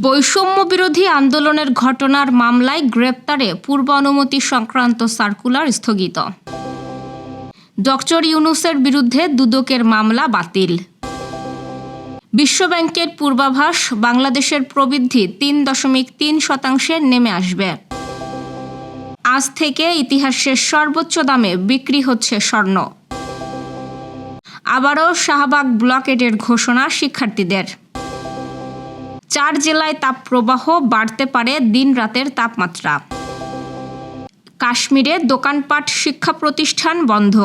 বৈষম্য বিরোধী আন্দোলনের ঘটনার মামলায় গ্রেপ্তারে পূর্ব অনুমতি সংক্রান্ত সার্কুলার স্থগিত। ডক্টর ইউনুসের বিরুদ্ধে দুদকের মামলা বাতিল। বিশ্বব্যাংকের পূর্বাভাস, বাংলাদেশের প্রবৃদ্ধি তিন দশমিক তিন শতাংশে নেমে আসবে। আজ থেকে ইতিহাসের সর্বোচ্চ দামে বিক্রি হচ্ছে স্বর্ণ। আবারও শাহবাগ ব্লকেটের ঘোষণা শিক্ষার্থীদের। চার জেলায় তাপপ্রবাহ বাড়তে পারে দিন রাতের তাপমাত্রা। কাশ্মীরে দোকানপাট শিক্ষা প্রতিষ্ঠান বন্ধ।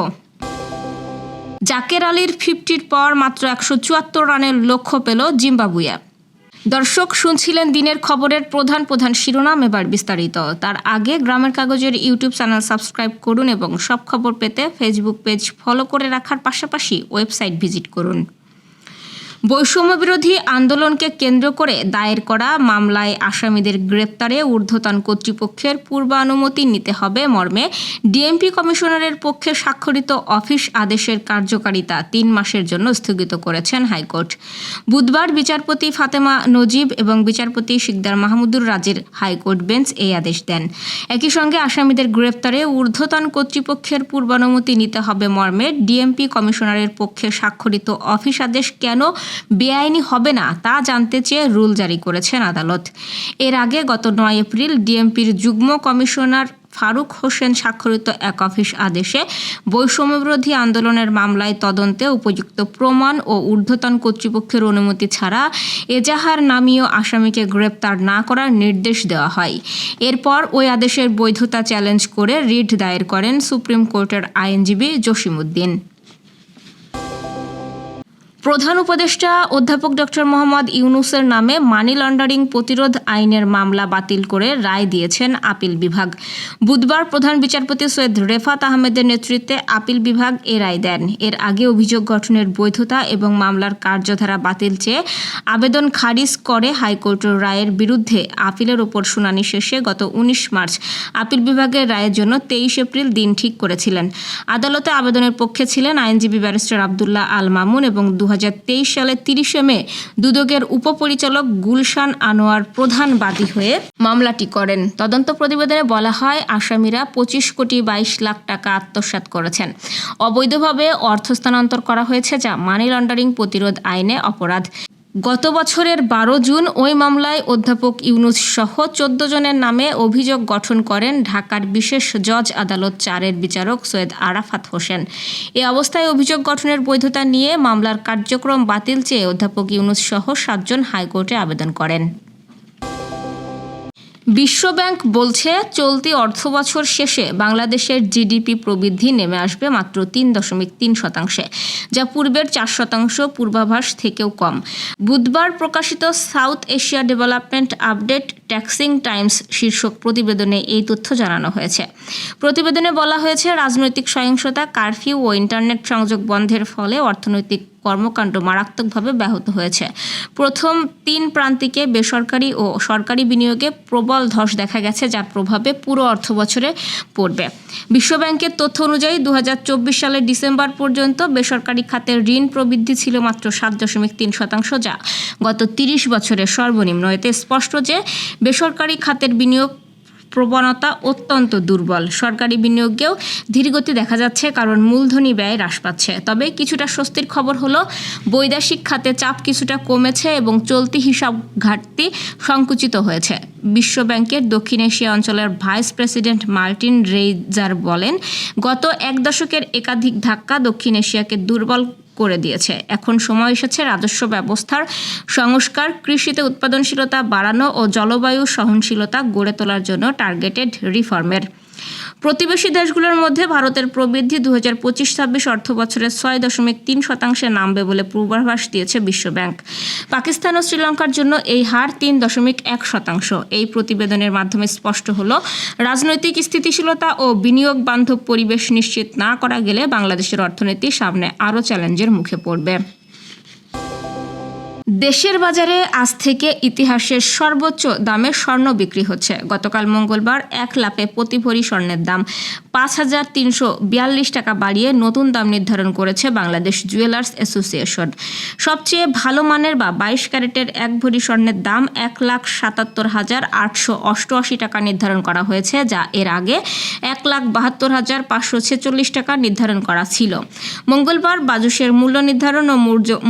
জাকের আলীর ফিফটির পর মাত্র একশো চুয়াত্তর রানের লক্ষ্য পেল জিম্বাবুয়ে। দর্শক শুনছিলেন দিনের খবরের প্রধান প্রধান শিরোনাম এবার বিস্তারিত। তার আগে গ্রামের কাগজের ইউটিউব চ্যানেল সাবস্ক্রাইব করুন এবং সব খবর পেতে ফেসবুক পেজ ফলো করে রাখার পাশাপাশি ওয়েবসাইট ভিজিট করুন। বৈষম্য বিরোধী আন্দোলনকে কেন্দ্র করে দায়ের করা মামলায় আসামিদের গ্রেপ্তারে ঊর্ধ্বতন কর্তৃপক্ষের পূর্বানুমতি নিতে হবে মর্মে। ডিএমপি কমিশনারের পক্ষে স্বাক্ষরিত অফিস আদেশের কার্যকারিতা তিন মাসের জন্য স্থগিত করেছেন হাইকোর্ট। বুধবার বিচারপতি ফাতেমা নজিব এবং বিচারপতি শিকদার মাহমুদুর রাজের হাইকোর্ট বেঞ্চ এই আদেশ দেন। একই সঙ্গে আসামিদের গ্রেপ্তারে ঊর্ধ্বতন কর্তৃপক্ষের পূর্বানুমতি নিতে হবে মর্মে। ডিএমপি কমিশনারের পক্ষে স্বাক্ষরিত অফিস আদেশ কেন বেআইনি হবে না তা জানতে চেয়ে রুল জারি করেছেন আদালত। এর আগে গত নয় এপ্রিল ডিএমপির যুগ্ম কমিশনার ফারুক হোসেন স্বাক্ষরিত এক অফিস আদেশে বৈষম্যবিরোধী আন্দোলনের মামলায় তদন্তে উপযুক্ত প্রমাণ ও ঊর্ধ্বতন কর্তৃপক্ষের অনুমতি ছাড়া এজাহার নামীয় আসামিকে গ্রেপ্তার না করার নির্দেশ দেওয়া হয়। এরপর ওই আদেশের বৈধতা চ্যালেঞ্জ করে রিট দায়ের করেন সুপ্রিম কোর্টের আইনজীবী জসিমউদ্দিন। প্রধান উপদেষ্টা অধ্যাপক ডক্টর মোহাম্মদ ইউনুসের নামে মানি লন্ডারিং প্রতিরোধ আইনের মামলা বাতিল করে রায় দিয়েছেন আপিল বিভাগ। বুধবার প্রধান বিচারপতি সৈয়দ রেফাত আহমেদের নেতৃত্বে আপিল বিভাগ এ রায় দেন। এর আগে অভিযোগ গঠনের বৈধতা এবং মামলার কার্যধারা বাতিল চেয়ে আবেদন খারিজ করে হাইকোর্টের রায়ের বিরুদ্ধে আপিলের ওপর শুনানি শেষে গত উনিশ মার্চ আপিল বিভাগের রায়ের জন্য তেইশ এপ্রিল দিন ঠিক করেছিলেন। আদালতে আবেদনের পক্ষে ছিলেন আইনজীবী ব্যারিস্টার আবদুল্লাহ আল মামুন এবং দু হাজার সালের তিরিশে মে দুদকের উপপরিচালক গুলশান আনোয়ার প্রধান বাদী হয়ে মামলাটি করেন। তদন্ত প্রতিবেদনে বলা হয়, আসামিরা পঁচিশ কোটি বাইশ লাখ টাকা আত্মসাত করেছেন। অবৈধভাবে অর্থ স্থানান্তর করা হয়েছে যা মানি লন্ডারিং প্রতিরোধ আইনে অপরাধ। গত বছরের বারো জুন ওই মামলায় অধ্যাপক ইউনুস সহ চোদ্দ জনের নামে অভিযোগ গঠন করেন ঢাকার বিশেষ জজ আদালত চারের বিচারক সৈয়দ আরাফাত হোসেন। এ অবস্থায় অভিযোগ গঠনের বৈধতা নিয়ে মামলার কার্যক্রম বাতিল চেয়ে অধ্যাপক ইউনুস সহ সাতজন হাইকোর্টে আবেদন করেন। বিশ্বব্যাংক বলছে, চলতি অর্থবছর শেষে বাংলাদেশের জিডিপি প্রবৃদ্ধি নেমে আসবে মাত্র তিন দশমিক তিন শতাংশে, যা পূর্বের চার শতাংশ পূর্বাভাস থেকেও কম। বুধবার প্রকাশিত South Asia Development Update Taxing Times শীর্ষক প্রতিবেদনে এই তথ্য জানানো হয়েছে। প্রতিবেদনে বলা হয়েছে, রাজনৈতিক সহিংসতা কারফিউ ও ইন্টারনেট সংযোগ বন্ধের ফলে অর্থনৈতিক কর্মকাণ্ড মারাত্মকভাবে ব্যাহত হয়েছে। প্রথম তিন প্রান্তিকে বেসরকারি ও সরকারি বিনিয়োগে প্রবল ধস দেখা গেছে, যার প্রভাবে পুরো অর্থবছরে পড়বে। বিশ্বব্যাংকের তথ্য অনুযায়ী দু হাজার চব্বিশ সালের ডিসেম্বর পর্যন্ত বেসরকারি খাতের ঋণ প্রবৃদ্ধি ছিল মাত্র সাত দশমিক তিন শতাংশ, যা গত তিরিশ বছরের সর্বনিম্ন। এতে স্পষ্ট যে বেসরকারি খাতের বিনিয়োগ প্রবণতা অত্যন্ত দুর্বল। সরকারি বিনিয়োগেও ধীরগতি দেখা যাচ্ছে, কারণ মূলধনী ব্যয় হ্রাস পাচ্ছে। তবে কিছুটা স্বস্তির খবর হলো, বৈদেশিক খাতে চাপ কিছুটা কমেছে এবং চলতি হিসাব ঘাটতি সংকুচিত হয়েছে। বিশ্বব্যাংকের দক্ষিণ এশিয়া অঞ্চলের ভাইস প্রেসিডেন্ট মার্টিন রেইজার বলেন, গত এক দশকের একাধিক ধাক্কা দক্ষিণ এশিয়াকে দুর্বল করে দিয়েছে। এখন সময় এসেছে রাজস্ব ব্যবস্থার সংস্কার, কৃষিতে উৎপাদনশীলতা বাড়ানো ও জলবায়ু সহনশীলতা গড়ে তোলার জন্য টার্গেটেড রিফর্মের প্রতিবেশী দেশগুলোর মধ্যে ভারতের প্রবৃদ্ধি দু হাজার পঁচিশ ছাব্বিশ অর্থ বছরে ছয় দশমিক তিন শতাংশে নামবে বলে পূর্বাভাস দিয়েছে বিশ্বব্যাংক পাকিস্তান ও শ্রীলঙ্কার জন্য এই হার তিন দশমিক এক শতাংশ। এই প্রতিবেদনের মাধ্যমে স্পষ্ট হলো, রাজনৈতিক স্থিতিশীলতা ও বিনিয়োগ বান্ধব পরিবেশ নিশ্চিত না করা গেলে বাংলাদেশের অর্থনীতি সামনে আরও চ্যালেঞ্জের মুখে পড়বে। দেশের বাজারে আজ থেকে ইতিহাসের সর্বোচ্চ দামে স্বর্ণ বিক্রি হচ্ছে। গতকাল মঙ্গলবার এক লাপে প্রতি ভরি স্বর্ণের দাম পাঁচ হাজার তিনশো বিয়াল্লিশ টাকা বাড়িয়ে নতুন দাম নির্ধারণ করেছে বাংলাদেশ জুয়েলার্স অ্যাসোসিয়েশন। সবচেয়ে ভালো মানের বা বাইশ ক্যারেটের এক ভরি স্বর্ণের দাম এক লাখ সাতাত্তর হাজার আটশো অষ্টআশি টাকা নির্ধারণ করা হয়েছে, যা এর আগে এক লাখ বাহাত্তর হাজার পাঁচশো ছেচল্লিশ টাকা নির্ধারণ করা ছিল। মঙ্গলবার বাজুসের মূল্য নির্ধারণ ও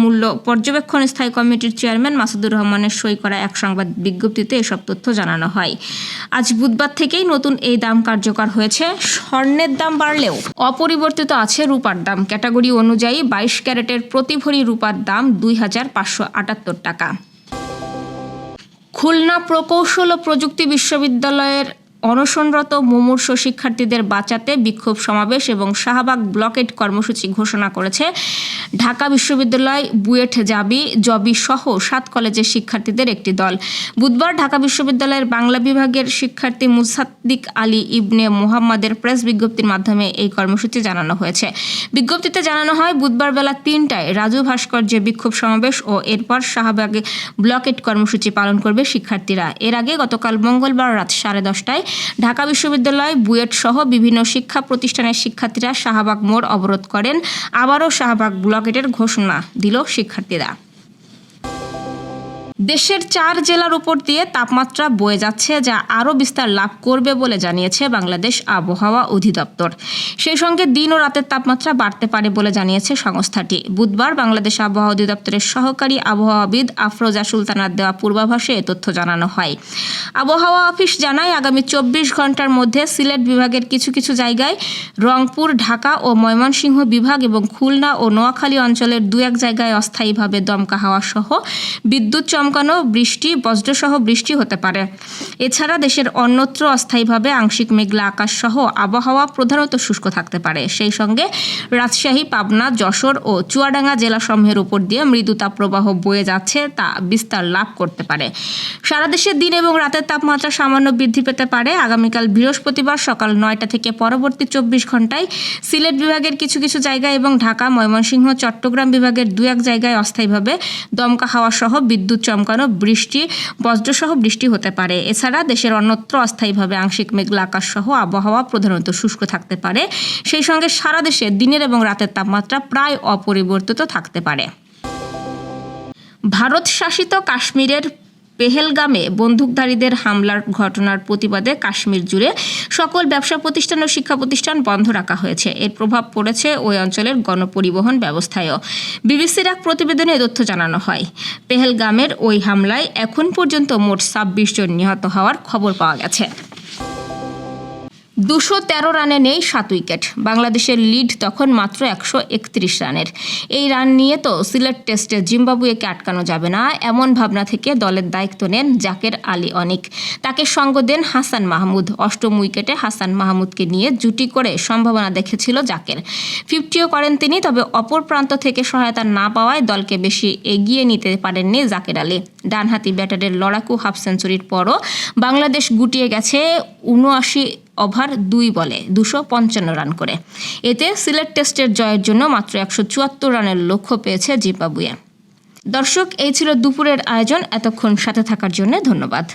মূল্য পর্যবেক্ষণ স্থায়ী কমিটির চেয়ারম্যান মাসুদুর রহমানের সই করা এক সংবাদ বিজ্ঞপ্তিতে এসব তথ্য জানানো হয়। আজ বুধবার থেকেই নতুন এই দাম কার্যকর হয়েছে। স্বর্ণের দাম বাড়লেও অপরিবর্তিত আছে রূপার দাম। ক্যাটাগরি অনুযায়ী বাইশ ক্যারেটের প্রতি ভরি রূপার দাম দুই হাজার পাঁচশো আটাত্তর টাকা। খুলনা প্রকৌশল ও প্রযুক্তি বিশ্ববিদ্যালয়ের অনশনরত মুমূর্ষ শিক্ষার্থীদের বাঁচাতে বিক্ষোভ সমাবেশ এবং শাহবাগ ব্লকেট কর্মসূচি ঘোষণা করেছে ঢাকা বিশ্ববিদ্যালয় বুয়েট জাবি জবি সহ সাত কলেজের শিক্ষার্থীদের একটি দল। বুধবার ঢাকা বিশ্ববিদ্যালয়ের বাংলা বিভাগের শিক্ষার্থী মুসাদ্দিক আলী ইবনে মোহাম্মদের প্রেস বিজ্ঞপ্তির মাধ্যমে এই কর্মসূচি জানানো হয়েছে। বিজ্ঞপ্তিতে জানানো হয়, বুধবার বেলা তিনটায় রাজু ভাস্কর্যে বিক্ষোভ সমাবেশ ও এরপর শাহবাগে ব্লকেট কর্মসূচি পালন করবে শিক্ষার্থীরা। এর আগে গতকাল মঙ্গলবার রাত সাড়ে দশটায় ঢাকা বিশ্ববিদ্যালয়, বুয়েট সহ বিভিন্ন শিক্ষা প্রতিষ্ঠানের শিক্ষার্থীরা শাহবাগ মোড় অবরোধ করেন। আবারও শাহবাগ ব্লকেটের ঘোষণা দিল শিক্ষার্থীরা। দেশের চার জেলার উপর দিয়ে তাপমাত্রা বয়ে যাচ্ছে যা আরও বিস্তার লাভ করবে বলে জানিয়েছে বাংলাদেশ আবহাওয়া অধিদপ্তর। সেই সঙ্গে দিন ও রাতের তাপমাত্রা বাড়তে পারে বলে জানিয়েছে সংস্থাটি। বুধবার বাংলাদেশ আবহাওয়া অধিদপ্তরের সহকারী আবহাওয়াবিদ আফরোজা সুলতানার দেওয়া পূর্বাভাসে এ তথ্য জানানো হয়। আবহাওয়া অফিস জানায়, আগামী চব্বিশ ঘণ্টার মধ্যে সিলেট বিভাগের কিছু কিছু জায়গায় রংপুর, ঢাকা ও ময়মনসিংহ বিভাগ এবং খুলনা ও নোয়াখালী অঞ্চলের দু এক জায়গায় অস্থায়ীভাবে দমকা হাওয়া সহ বিদ্যুৎ চমকানো বৃষ্টি, বজ্রসহ বৃষ্টি হতে পারে। এছাড়া দেশের অন্যত্র অস্থায়ীভাবে আংশিক মেঘলা আকাশ সহ আবহাওয়া প্রধানত শুষ্ক থাকতে পারে। সেই সঙ্গে রাজশাহী, পাবনা, যশোর ও চুয়াডাঙ্গা জেলাসমূহের উপর দিয়ে মৃদু তাপপ্রবাহ বয়ে যাচ্ছে তা বিস্তার লাভ করতে পারে। সারা দেশে দিন এবং রাতের তাপমাত্রা সামান্য বৃদ্ধি পেতে পারে। আগামীকাল বৃহস্পতিবার সকাল নয়টা থেকে পরবর্তী চব্বিশ ঘন্টায় সিলেট বিভাগের কিছু কিছু জায়গায় এবং ঢাকা, ময়মনসিংহ, চট্টগ্রাম বিভাগের দু এক জায়গায় অস্থায়ীভাবে দমকা হাওয়া সহ বিদ্যুৎ চমকানো বৃষ্টি, বজ্রসহ বৃষ্টি হতে পারে। এছাড়া দেশের অন্যত্র অস্থায়ীভাবে আংশিক মেঘলা আকাশ সহ আবহাওয়া প্রধানত শুষ্ক থাকতে পারে। সেই সঙ্গে সারা দেশে দিনের এবং রাতের তাপমাত্রা প্রায় অপরিবর্তিত থাকতে পারে। ভারত শাসিত কাশ্মীরের পেহেলগামে বন্দুকধারীদের হামলার ঘটনার প্রতিবাদে কাশ্মীর জুড়ে সকল ব্যবসা প্রতিষ্ঠান ও শিক্ষা প্রতিষ্ঠান বন্ধ রাখা হয়েছে। এর প্রভাব পড়েছে ওই অঞ্চলের গণপরিবহন ব্যবস্থায়ও। বিবিসির এক প্রতিবেদনে তথ্য জানানো হয়। পেহেলগামের ওই হামলায় এখন পর্যন্ত মোট ছাব্বিশ জন নিহত হওয়ার খবর পাওয়া গেছে। দুশো তেরো রানে নেই সাত উইকেট। বাংলাদেশের লিড তখন মাত্র একশো একত্রিশ রানের। এই রান নিয়ে তো সিলেট টেস্টে জিম্বাবুয়েকে আটকানো যাবে না, এমন ভাবনা থেকে দলের দায়িত্ব নেন জাকের আলী অনিক। তাকে সঙ্গ দেন হাসান মাহমুদ। অষ্টম উইকেটে হাসান মাহমুদকে নিয়ে জুটি করে সম্ভাবনা দেখেছিল জাকের। ফিফটিও করেন তিনি, তবে অপর প্রান্ত থেকে সহায়তা না পাওয়ায় দলকে বেশি এগিয়ে নিতে পারেননি জাকের আলী। ডানহাতি ব্যাটারের লড়াকু হাফ সেঞ্চুরির পরও বাংলাদেশ গুটিয়ে গেছে উনআশি ওভার দুই বলে, দুশো পঞ্চান্ন রান করে। এতে সিলেট টেস্টের জয়ের জন্য মাত্র একশো চুয়াত্তর রানের লক্ষ্য পেয়েছে জিম্বাবুয়ে। দর্শক, এই ছিল দুপুরের আয়োজন। এতক্ষণ সাথে থাকার জন্য ধন্যবাদ।